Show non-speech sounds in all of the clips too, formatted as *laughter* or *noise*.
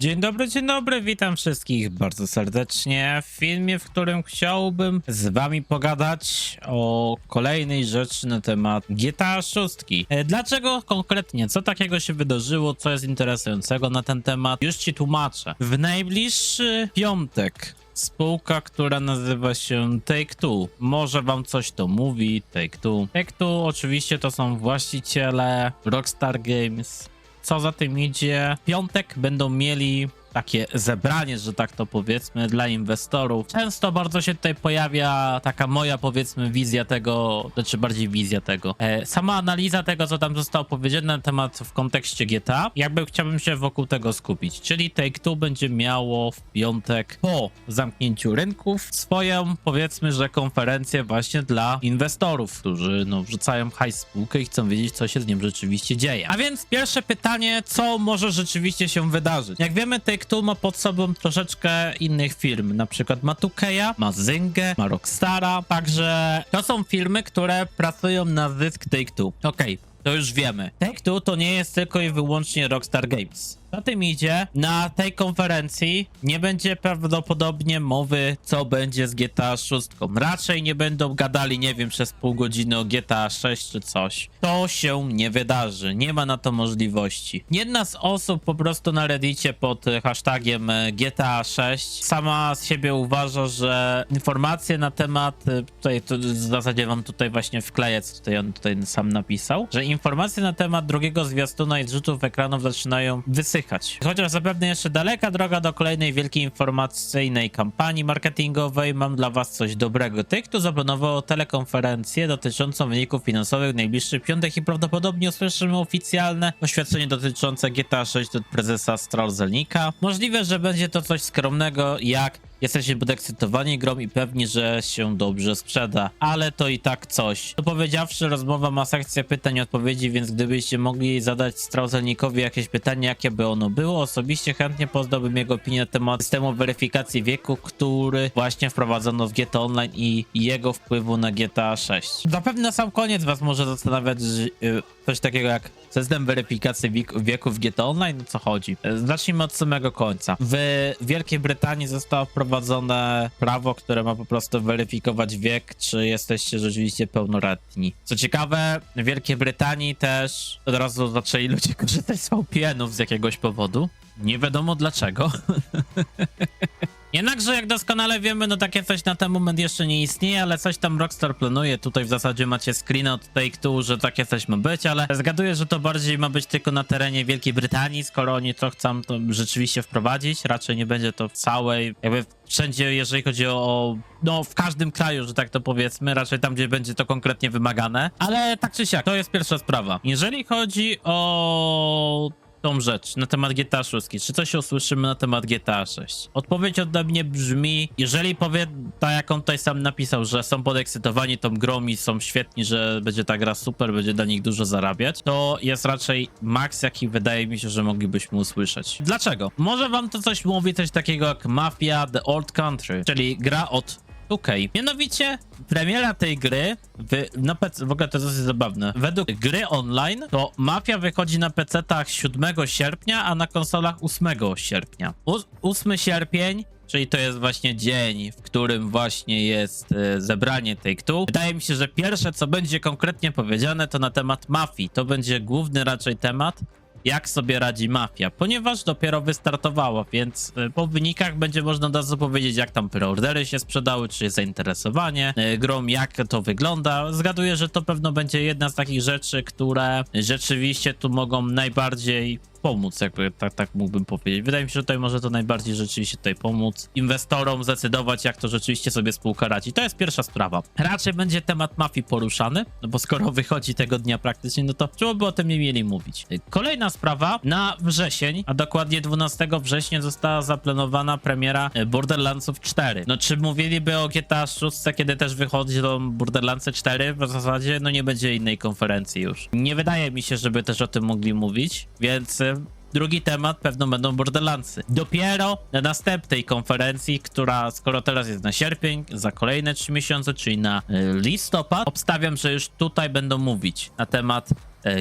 Dzień dobry, dzień dobry, witam wszystkich bardzo serdecznie w filmie, w którym chciałbym z wami pogadać o kolejnej rzeczy na temat GTA 6. E, Dlaczego konkretnie? Co takiego się wydarzyło? Co jest interesującego na ten temat? Już ci tłumaczę. W najbliższy piątek Spółka, która nazywa się Take-Two. Może wam coś to mówi, Take-Two. Take-Two oczywiście to są właściciele Rockstar Games, co za tym idzie, piątek będą mieli takie zebranie, że tak to powiedzmy, dla inwestorów. Często bardzo się tutaj pojawia taka moja, powiedzmy, wizja tego, znaczy bardziej wizja tego. E, sama analiza tego, co tam zostało powiedziane na temat w kontekście GTA, jakby chciałbym się wokół tego skupić. Czyli Take-Two będzie miało w piątek po zamknięciu rynków swoją, powiedzmy, że konferencję właśnie dla inwestorów, którzy no, wrzucają hajs spółkę i chcą wiedzieć, co się z nim rzeczywiście dzieje. A więc pierwsze pytanie, co może rzeczywiście się wydarzyć? Jak wiemy, Take-Two ma pod sobą troszeczkę innych firm, na przykład ma 2K'a, ma Zynga, ma Rockstara, także to są firmy, które pracują na zysk Take-Two. Okej, to już wiemy. Take-Two to nie jest tylko i wyłącznie Rockstar Games. Za tym idzie, na tej konferencji nie będzie prawdopodobnie mowy, co będzie z GTA 6. Raczej nie będą gadali, nie wiem, przez pół godziny o GTA 6 czy coś. To się nie wydarzy, nie ma na to możliwości. Jedna z osób po prostu na reddicie pod hashtagiem GTA 6 sama z siebie uważa, że informacje na temat, e, tutaj to w zasadzie wam tutaj właśnie wkleję, co tutaj on tutaj sam napisał, że informacje na temat drugiego zwiastuna i zrzutów ekranów zaczynają wysychać. Chociaż zapewne jeszcze daleka droga do kolejnej wielkiej informacyjnej kampanii marketingowej, mam dla was coś dobrego. Tych, kto zaplanował telekonferencję dotyczącą wyników finansowych w najbliższy piątek i prawdopodobnie usłyszymy oficjalne oświadczenie dotyczące GTA 6 od prezesa Strauzelnika. Możliwe, że będzie to coś skromnego jak Jesteście podekscytowani grą i pewni, że się dobrze sprzeda, ale to i tak coś. To powiedziawszy, rozmowa ma sekcję pytań i odpowiedzi, więc gdybyście mogli zadać Strauzelnikowi jakieś pytanie, jakie by ono było, osobiście chętnie poznałbym jego opinię na temat systemu weryfikacji wieku, który właśnie wprowadzono w GTA Online i jego wpływu na GTA 6. Zapewne na sam koniec was może zastanawiać że, y, coś takiego jak system weryfikacji wiek- wieku w GTA Online, o co chodzi. Zacznijmy od samego końca. W Wielkiej Brytanii zostało wprowadzone prawo, które ma po prostu weryfikować wiek, czy jesteście rzeczywiście pełnoletni. Co ciekawe, w Wielkiej Brytanii też od razu zaczęli ludzie korzystać z VPN-ów z jakiegoś powodu. Nie wiadomo dlaczego. *laughs* Jednakże, jak doskonale wiemy, no takie coś na ten moment jeszcze nie istnieje, ale coś tam Rockstar planuje. Tutaj w zasadzie macie screen od Take-Two, że takie coś ma być, ale zgaduję, że to bardziej ma być tylko na terenie Wielkiej Brytanii, skoro oni to chcą to rzeczywiście wprowadzić. Raczej nie będzie to w całej, jakby wszędzie, jeżeli chodzi o, no w każdym kraju, że tak to powiedzmy, raczej tam, gdzie będzie to konkretnie wymagane. Ale tak czy siak, to jest pierwsza sprawa. Jeżeli chodzi o tą rzecz na temat GTA 6. Czy coś usłyszymy na temat GTA 6? Odpowiedź ode mnie brzmi, jeżeli powie tak jak on tutaj sam napisał, że są podekscytowani tą grą i są świetni, że będzie ta gra super, będzie dla nich dużo zarabiać, to jest raczej maks, jaki wydaje mi się, że moglibyśmy usłyszeć. Dlaczego? Może wam to coś mówi, coś takiego jak Mafia The Old Country, czyli gra od Okej. Mianowicie premiera tej gry wy, na PC, w ogóle to jest dosyć zabawne. Według gry online to Mafia wychodzi na PC-tach 7 sierpnia, a na konsolach 8 sierpnia. U, 8 sierpień Czyli to jest właśnie dzień, w którym właśnie jest e, zebranie Take-Two. Wydaje mi się, że pierwsze, co będzie konkretnie powiedziane, to na temat mafii. To będzie główny raczej temat, jak sobie radzi mafia, ponieważ dopiero wystartowała, więc y, po wynikach będzie można od razu powiedzieć, jak tam preordery się sprzedały, czy jest zainteresowanie y, grą, jak to wygląda. Zgaduję, że to pewno będzie jedna z takich rzeczy, które rzeczywiście tu mogą najbardziej pomóc, jakby tak, tak mógłbym powiedzieć. Wydaje mi się, że tutaj może to najbardziej rzeczywiście tutaj pomóc inwestorom zdecydować, jak to rzeczywiście sobie spółka radzi. To jest pierwsza sprawa. Raczej będzie temat mafii poruszany, no bo skoro *laughs* wychodzi tego dnia praktycznie, no to czemu by o tym nie mieli mówić? Kolejna sprawa, na wrzesień, a dokładnie 12 września została zaplanowana premiera e, Borderlandsów 4. No czy mówiliby o GTA 6, kiedy też wychodzi do Borderlandsy 4? W zasadzie, no nie będzie innej konferencji już. Nie wydaje mi się, żeby też o tym mogli mówić, więc e, Drugi temat pewno będą Borderlandsy. Dopiero na następnej konferencji, która skoro teraz jest na sierpień, za kolejne 3 miesiące, czyli na y, listopad, obstawiam, że już tutaj będą mówić na temat e,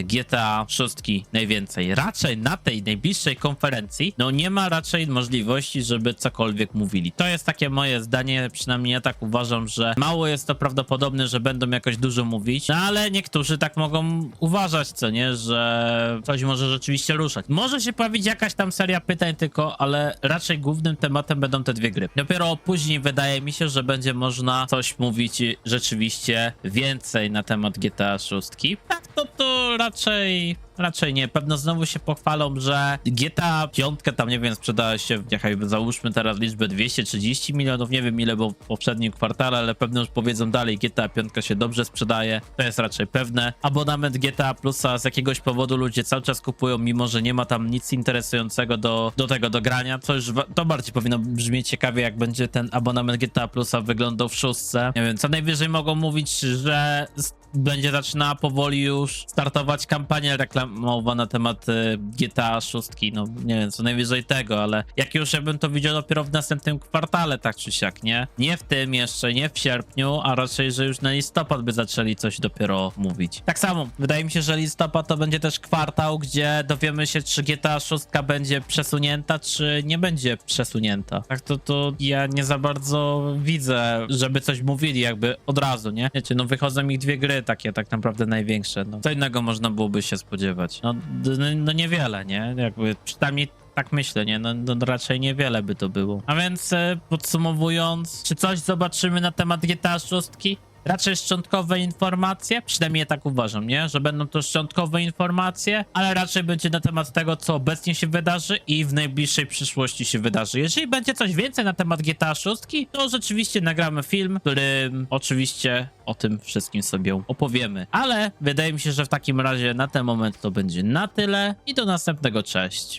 GTA 6 najwięcej. Raczej na tej najbliższej konferencji, no nie ma raczej możliwości, żeby cokolwiek mówili. To jest takie moje zdanie, przynajmniej ja tak uważam, że mało jest to prawdopodobne, że będą jakoś dużo mówić, no ale niektórzy tak mogą uważać, co nie, że coś może rzeczywiście ruszać. Może się pojawić jakaś tam seria pytań tylko, ale raczej głównym tematem będą te dwie gry. Dopiero później wydaje mi się, że będzie można coś mówić rzeczywiście więcej na temat GTA 6. Tak, to, to raczej Raczej nie. Pewno znowu się pochwalą, że GTA 5 tam, nie wiem, sprzedała się, jakby załóżmy teraz liczbę 230 milionów, nie wiem ile było w poprzednim kwartale, ale pewno już powiedzą dalej, GTA 5 się dobrze sprzedaje, to jest raczej pewne. Abonament GTA Plusa z jakiegoś powodu ludzie cały czas kupują, mimo że nie ma tam nic interesującego do, do tego, do grania, już, to bardziej powinno brzmieć ciekawie, jak będzie ten abonament GTA Plusa wyglądał w szóstce. Nie wiem, co najwyżej mogą mówić, że będzie zaczynała powoli już startować kampania reklamowa na temat y, GTA 6. No nie wiem, co najwyżej tego, ale jak już ja bym to widział dopiero w następnym kwartale, tak czy siak, nie? Nie w tym jeszcze, nie w sierpniu, a raczej, że już na listopad by zaczęli coś dopiero mówić. Tak samo, wydaje mi się, że listopad to będzie też kwartał, gdzie dowiemy się, czy GTA 6 będzie przesunięta, czy nie będzie przesunięta. Tak to, to ja nie za bardzo widzę, żeby coś mówili jakby od razu, nie? Wiecie, no wychodzą ich dwie gry takie tak naprawdę największe, no. Co innego można byłoby się spodziewać? No, no, no niewiele, nie? Jakby przynajmniej tak myślę, nie? No, no raczej niewiele by to było. A więc e, podsumowując, czy coś zobaczymy na temat GTA 6? Raczej szczątkowe informacje, przynajmniej ja tak uważam, nie? Że będą to szczątkowe informacje, ale raczej będzie na temat tego, co obecnie się wydarzy i w najbliższej przyszłości się wydarzy. Jeżeli będzie coś więcej na temat GTA 6, to rzeczywiście nagramy film, w którym oczywiście o tym wszystkim sobie opowiemy. Ale wydaje mi się, że w takim razie na ten moment to będzie na tyle i do następnego, cześć.